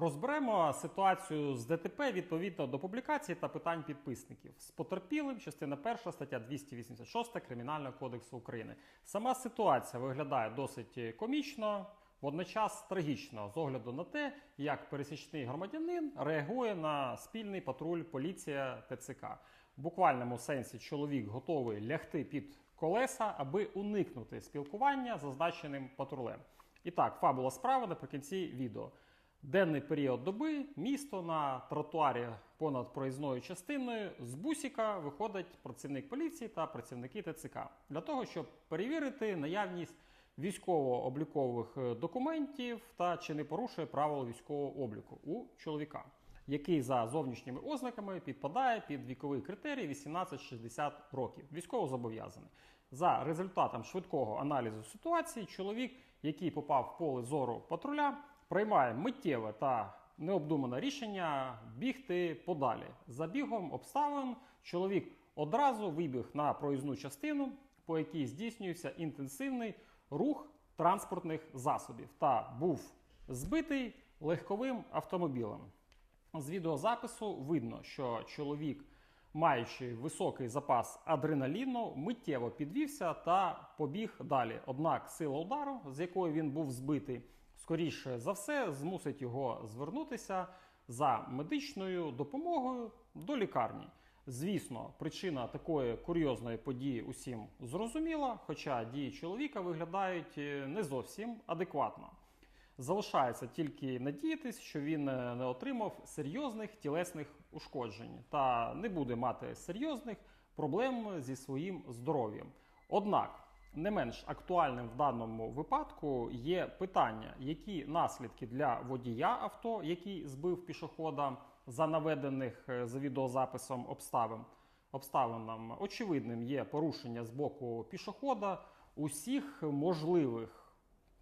Розберемо ситуацію з ДТП відповідно до публікації та питань підписників з потерпілим, частина 1 стаття 286 Кримінального кодексу України. Сама ситуація виглядає досить комічно, водночас трагічно з огляду на те, як пересічний громадянин реагує на спільний патруль поліція ТЦК. В буквальному сенсі чоловік готовий лягти під колеса, аби уникнути спілкування зазначеним патрулем. І так, фабула справи наприкінці відео. Денний період доби місто на тротуарі понад проїзною частиною з бусіка виходить працівник поліції та працівники ТЦК для того, щоб перевірити наявність військово-облікових е, документів та чи не порушує правил військового обліку у чоловіка, який за зовнішніми ознаками підпадає під віковий критерій 18-60 років. Військово зобов'язаний. За результатом швидкого аналізу ситуації, чоловік, який попав в поле зору патруля, приймає миттєве та необдумане рішення бігти подалі. За бігом обставин чоловік одразу вибіг на проїзну частину, по якій здійснюється інтенсивний рух транспортних засобів та був збитий легковим автомобілем. З відеозапису видно, що чоловік, маючи високий запас адреналіну, миттєво підвівся та побіг далі. Однак сила удару, з якою він був збитий, скоріше за все змусить його звернутися за медичною допомогою до лікарні. Звісно, причина такої курйозної події усім зрозуміла, хоча дії чоловіка виглядають е, не зовсім адекватно. Залишається тільки надіятись, що він е, не отримав серйозних тілесних ушкоджень та не буде мати серйозних проблем зі своїм здоров'ям. Однак не менш актуальним в даному випадку є питання, які наслідки для водія авто, який збив пішохода за наведених е, за відеозаписом обставин. Обставинам очевидним є порушення з боку пішохода усіх можливих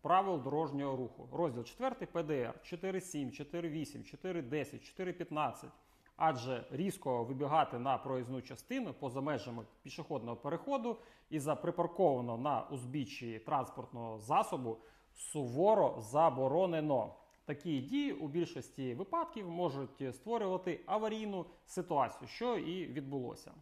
правил дорожнього руху. Розділ 4 ПДР 4.7, 4.8, 4.10, 4.15. Адже різко вибігати на проїзну частину поза межами пішохідного переходу і за припарковано на узбіччі транспортного засобу суворо заборонено. Такі дії у більшості випадків можуть створювати аварійну ситуацію, що і відбулося.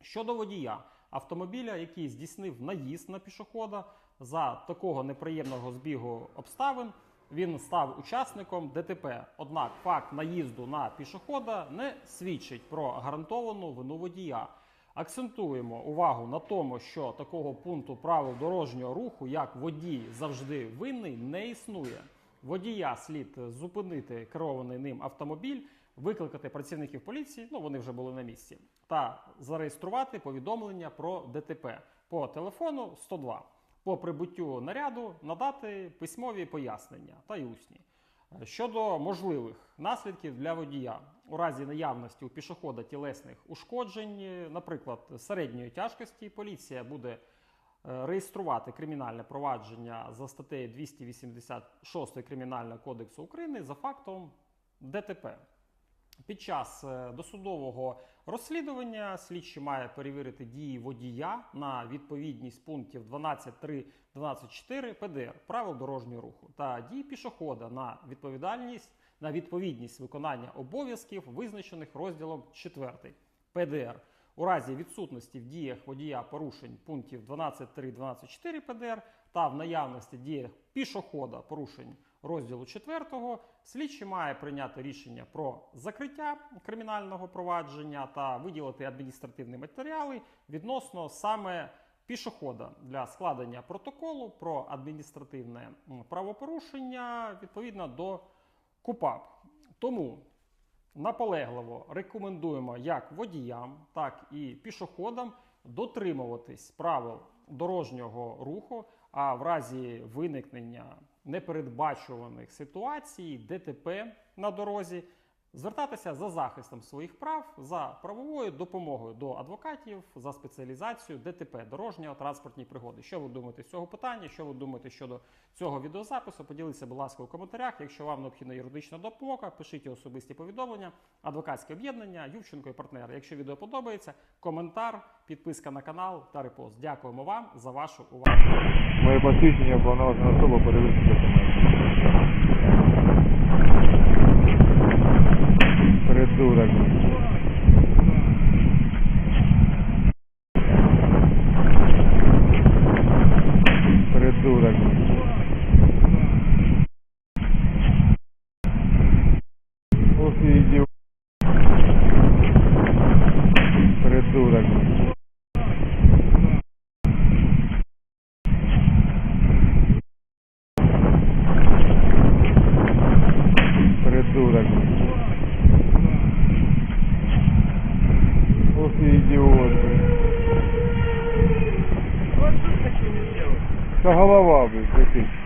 Щодо водія автомобіля, який здійснив наїзд на пішохода, за такого неприємного збігу обставин він став учасником ДТП. Однак факт наїзду на пішохода не свідчить про гарантовану вину водія. Акцентуємо увагу на тому, що такого пункту правил дорожнього руху, як водій завжди винний, не існує. Водія слід зупинити керований ним автомобіль, викликати працівників поліції, ну вони вже були на місці, та зареєструвати повідомлення про ДТП по телефону 102. По прибуттю наряду надати письмові пояснення та й усні. Щодо можливих наслідків для водія у разі наявності у пішохода тілесних ушкоджень, наприклад, середньої тяжкості, поліція буде е, реєструвати кримінальне провадження за статтею 286 Кримінального кодексу України за фактом ДТП. Під час е, досудового розслідування слідчий має перевірити дії водія на відповідність пунктів 12.3, 12.4 ПДР правил дорожнього руху та дії пішохода на відповідальність на відповідність виконання обов'язків, визначених розділом 4 ПДР. У разі відсутності в діях водія порушень пунктів 12.3, 12.4 ПДР та в наявності діях пішохода порушень розділу 4 слідчий має прийняти рішення про закриття кримінального провадження та виділити адміністративні матеріали відносно саме пішохода для складення протоколу про адміністративне правопорушення відповідно до КУПАП. Тому наполегливо рекомендуємо як водіям, так і пішоходам дотримуватись правил дорожнього руху, а в разі виникнення непередбачуваних ситуацій, ДТП на дорозі, звертатися за захистом своїх прав, за правовою допомогою до адвокатів за спеціалізацією ДТП дорожнього транспортні пригоди. Що ви думаєте з цього питання? Що ви думаєте щодо цього відеозапису? Поділіться, будь ласка, у коментарях. Якщо вам необхідна юридична допомога, пишіть особисті повідомлення, адвокатське об'єднання, Ювченко і партнери. Якщо відео подобається, коментар, підписка на канал та репост. Дякуємо вам за вашу увагу. Моє посвідчення повноважена особа перевірки документів. Ох идиот. Что голова, блин, прикинь.